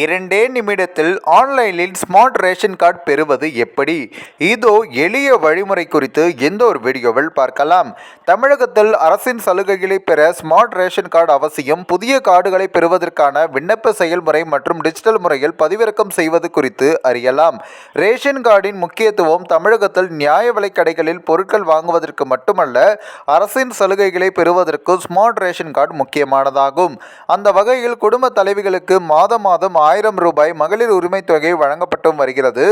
இரண்டே நிமிடத்தில் ஆன்லைனில் ஸ்மார்ட் ரேஷன் கார்டு பெறுவது எப்படி? இதோ எளிய வழிமுறை குறித்து எந்த ஒரு வீடியோவில் பார்க்கலாம். தமிழகத்தில் அரசின் சலுகைகளை பெற ஸ்மார்ட் ரேஷன் கார்டு அவசியம் புதிய கார்டுகளை பெறுவதற்கான விண்ணப்ப செயல்முறை மற்றும் டிஜிட்டல் முறையில் பதிவிறக்கம் செய்வது குறித்து அறியலாம். ரேஷன் கார்டின் முக்கியத்துவம் தமிழகத்தில் நியாய விலை கடைகளில் பொருட்கள் வாங்குவதற்கு மட்டுமல்ல அரசின் சலுகைகளை பெறுவதற்கு ஸ்மார்ட் ரேஷன் கார்டு முக்கியமானதாகும். அந்த வகையில் குடும்ப தலைவிகளுக்கு மாதம் மாதம் ஆயிரம் ரூபாய் மகளிர் உரிமை தொகை வழங்கப்பட்டும் வருகிறது.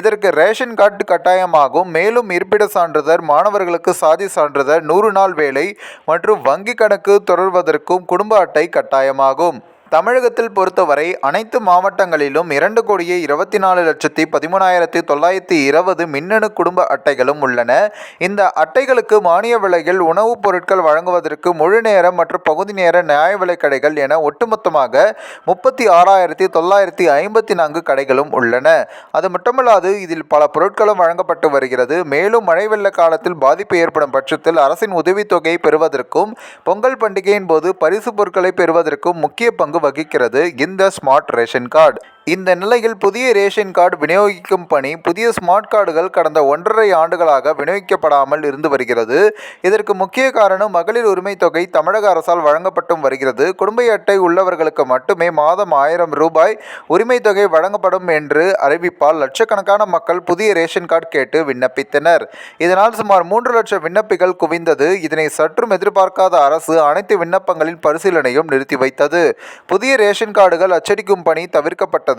இதற்கு ரேஷன் கார்டு கட்டாயமாகும். மேலும் இருப்பிட சான்றிதழ் மாணவர்களுக்கு சாதி சான்றிதழ் நூறு நாள் வேலை மற்றும் வங்கி கணக்கு தொடர்வதற்கும் குடும்ப அட்டை கட்டாயமாகும். தமிழகத்தில் பொறுத்தவரை அனைத்து மாவட்டங்களிலும் இரண்டு கோடியே இருபத்தி நாலு லட்சத்தி பதிமூணாயிரத்தி தொள்ளாயிரத்தி இருபது மின்னணு குடும்ப அட்டைகளும் உள்ளன. இந்த அட்டைகளுக்கு மானிய விலையில் உணவுப் பொருட்கள் வழங்குவதற்கு முழு நேர மற்றும் பகுதி நேர நியாய விலை கடைகள் என ஒட்டுமொத்தமாக முப்பத்தி ஆறாயிரத்தி தொள்ளாயிரத்தி ஐம்பத்தி நான்கு கடைகளும் உள்ளன. அது மட்டுமல்லாது இதில் பல பொருட்களும் வழங்கப்பட்டு வருகிறது. மேலும் மழை வெள்ள காலத்தில் பாதிப்பு ஏற்படும் பட்சத்தில் அரசின் உதவித்தொகையை பெறுவதற்கும் பொங்கல் பண்டிகையின் போது பரிசு பொருட்களை பெறுவதற்கும் முக்கிய பங்கு வகிக்கிறது இந்த ஸ்மார்ட் ரேஷன் கார்டு. இந்த நிலையில் புதிய ரேஷன் கார்டு விநியோகிக்கும் பணி புதிய ஸ்மார்ட் கார்டுகள் கடந்த ஒன்றரை ஆண்டுகளாக விநியோகிக்கப்படாமல் இருந்து வருகிறது. இதற்கு முக்கிய காரணம் மகளிர் உரிமை தொகை தமிழக அரசால் வழங்கப்பட்டும் வருகிறது. குடும்ப அட்டை உள்ளவர்களுக்கு மட்டுமே மாதம் ஆயிரம் ரூபாய் உரிமை தொகை வழங்கப்படும் என்று அறிவிப்பால் லட்சக்கணக்கான மக்கள் புதிய ரேஷன் கார்டு கேட்டு விண்ணப்பித்தனர். இதனால் சுமார் மூன்று லட்சம் விண்ணப்பிகள் குவிந்தது. இதனை சற்றும் எதிர்பார்க்காத அரசு அனைத்து விண்ணப்பங்களின் பரிசீலனையும் நிறுத்தி வைத்தது. புதிய ரேஷன் கார்டுகள் அச்சடிக்கும் பணி தவிர்க்கப்பட்டது.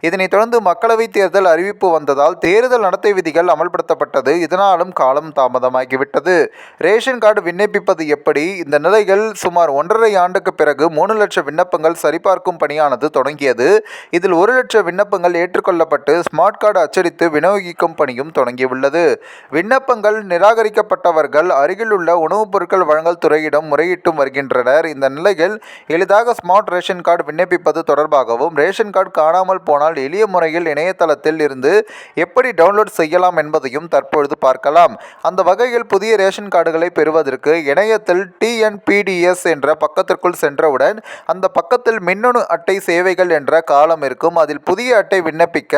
இதனைத் தொடர்ந்து மக்களவைத் தேர்தல் அறிவிப்பு வந்ததால் தேர்தல் நடத்தை விதிகள் அமல்படுத்தப்பட்டது. இதனாலும் காலம் தாமதமாகிவிட்டது. ரேஷன் கார்டு விண்ணப்பிப்பது எப்படி? இந்த நிலையில் சுமார் ஒன்றரை ஆண்டுக்கு பிறகு மூணு லட்சம் விண்ணப்பங்கள் சரிபார்க்கும் பணியானது தொடங்கியது. இதில் ஒரு லட்சம் விண்ணப்பங்கள் ஏற்றுக்கொள்ளப்பட்டு ஸ்மார்ட் கார்டு அச்சடித்து விநியோகிக்கும் பணியும் தொடங்கியுள்ளது. விண்ணப்பங்கள் நிராகரிக்கப்பட்டவர்கள் அருகிலுள்ள உணவுப் பொருட்கள் வழங்கல் துறையிடம் முறையிட்டும் வருகின்றனர். இந்த நிலையில் எளிதாக ஸ்மார்ட் ரேஷன் கார்டு விண்ணப்பிப்பது தொடர்பாகவும் ரேஷன் கார்டு காணாமல் போனால் எளிய முறையில் இணையதளத்தில் இருந்து எப்படி டவுன்லோட் செய்யலாம் என்பதையும் தற்பொழுது பார்க்கலாம். அந்த வகையில் புதிய ரேஷன் கார்டுகளை பெறுவதற்கு இணையத்தில் டிஎன்பிடிஎஸ் என்ற பக்கத்திற்குள் சென்றவுடன் அந்த பக்கத்தில் மின்னணு அட்டை சேவைகள் என்ற காலம் இருக்கும். அதில் புதிய அட்டை விண்ணப்பிக்க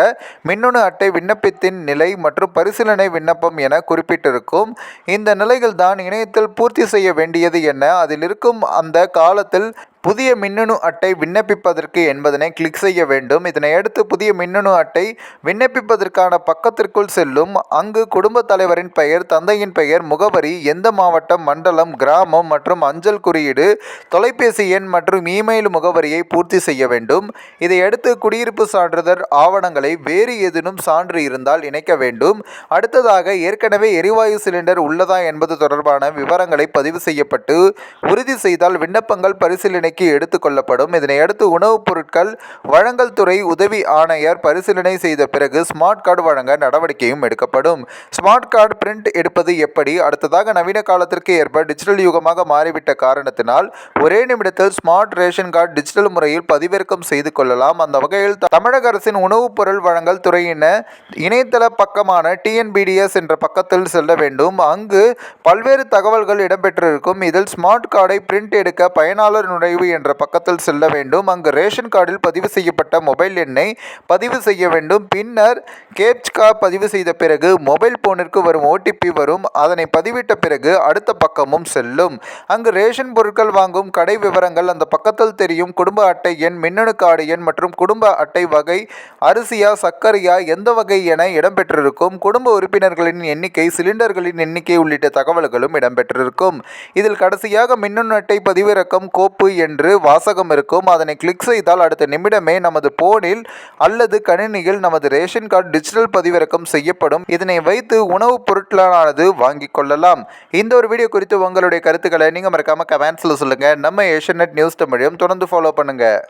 மின்னணு அட்டை விண்ணப்பத்தின் நிலை மற்றும் பரிசீலனை விண்ணப்பம் என குறிப்பிட்டிருக்கும். இந்த நிலையில் தான் இணையத்தில் பூர்த்தி செய்ய வேண்டியது என்ன? அதில் இருக்கும் அந்த காலத்தில் புதிய மின்னணு அட்டை விண்ணப்பிப்பதற்கு என்பதனை கிளிக் செய்ய வேண்டும். இதனையடுத்து புதிய மின்னணு அட்டை விண்ணப்பிப்பதற்கான பக்கத்திற்குள் செல்லும். அங்கு குடும்பத் தலைவரின் பெயர் தந்தையின் பெயர் முகவரி எந்த மாவட்டம் மண்டலம் கிராமம் மற்றும் அஞ்சல் குறியீடு தொலைபேசி எண் மற்றும் இமெயில் முகவரியை பூர்த்தி செய்ய வேண்டும். இதையடுத்து குடியிருப்பு சான்றிதழ் ஆவணங்களை வேறு ஏதேனும் சான்று இருந்தால் இணைக்க வேண்டும். அடுத்ததாக ஏற்கனவே எரிவாயு சிலிண்டர் உள்ளதா என்பது தொடர்பான விவரங்களை பதிவு செய்யப்பட்டு உறுதி செய்தால் விண்ணப்பங்கள் பரிசீலனை பரிசீலனைக்கு எடுத்துக்கொள்ளப்படும் இதனையடுத்து உணவுப் பொருட்கள் வழங்கல் துறை உதவி ஆணையர் பரிசீலனை செய்த பிறகு ஸ்மார்ட் கார்டு வழங்க நடவடிக்கையும் எடுக்கப்படும். ஸ்மார்ட் கார்டு பிரிண்ட் எடுப்பது எப்படி? அடுத்ததாக நவீன காலத்திற்கு ஏற்ப டிஜிட்டல் யுகமாக மாறிவிட்ட காரணத்தினால் ஒரே நிமிடத்தில் ஸ்மார்ட் ரேஷன் கார்டு டிஜிட்டல் முறையில் பதிவிறக்கம் செய்து கொள்ளலாம். அந்த வகையில் த- தமிழக அரசின் உணவுப் பொருள் வழங்கல் துறையின இணையதள பக்கமான டிஎன்பிடிஎஸ் என்ற பக்கத்தில் செல்ல வேண்டும். அங்கு பல்வேறு தகவல்கள் இடம்பெற்றிருக்கும். இதில் ஸ்மார்ட் கார்டை பிரிண்ட் எடுக்க பயனாளர் நுழைவு என்ற பக்கத்தில் செல்ல வேண்டும். அங்கு ரேஷன் கார்டில் பதிவு செய்யப்பட்ட மொபைல் எண்ணை பதிவு செய்ய வேண்டும். பின்னர் கேப்ச்கா பதிவு செய்த பிறகு மொபைல் போனிற்கு வரும் ஓடிபி வரும். அதனை பதிவிட்ட பிறகு அடுத்த பக்கமும் செல்லும். அங்கு ரேஷன் பொருட்கள் வாங்கும் கடை விவரங்கள் அந்த பக்கத்தில் தெரியும். குடும்ப அட்டை எண் மின்னணு கார்டு எண் மற்றும் குடும்ப அட்டை வகை அரிசியா சர்க்கரையா எந்த வகை என இடம்பெற்றிருக்கும். குடும்ப உறுப்பினர்களின் எண்ணிக்கை சிலிண்டர்களின் எண்ணிக்கை உள்ளிட்ட தகவல்களும் இடம்பெற்றிருக்கும். இதில் கடைசியாக மின்னணு அட்டை பதிவிறக்கம் கோப்பு என்று வாசகம் இருக்கும். அதனை கிளிக் செய்தால் அடுத்த நிமிடமே நமது போனில் அல்லது கணினியில் நமது ரேஷன் கார்டு டிஜிட்டல் பதிவிறக்கம் செய்யப்படும். இதனை வைத்து உணவுப் பொருட்களானது வாங்கிக் கொள்ளலாம். இந்த ஒரு வீடியோ குறித்து உங்களுடைய கருத்துக்களை நீங்கள் மறக்காமல் கமெண்ட்ஸில் சொல்லுங்கள் நம்ம ஏஷியநெட் நியூஸ் தமிழையும் தொடர்ந்து ஃபாலோ பண்ணுங்கள்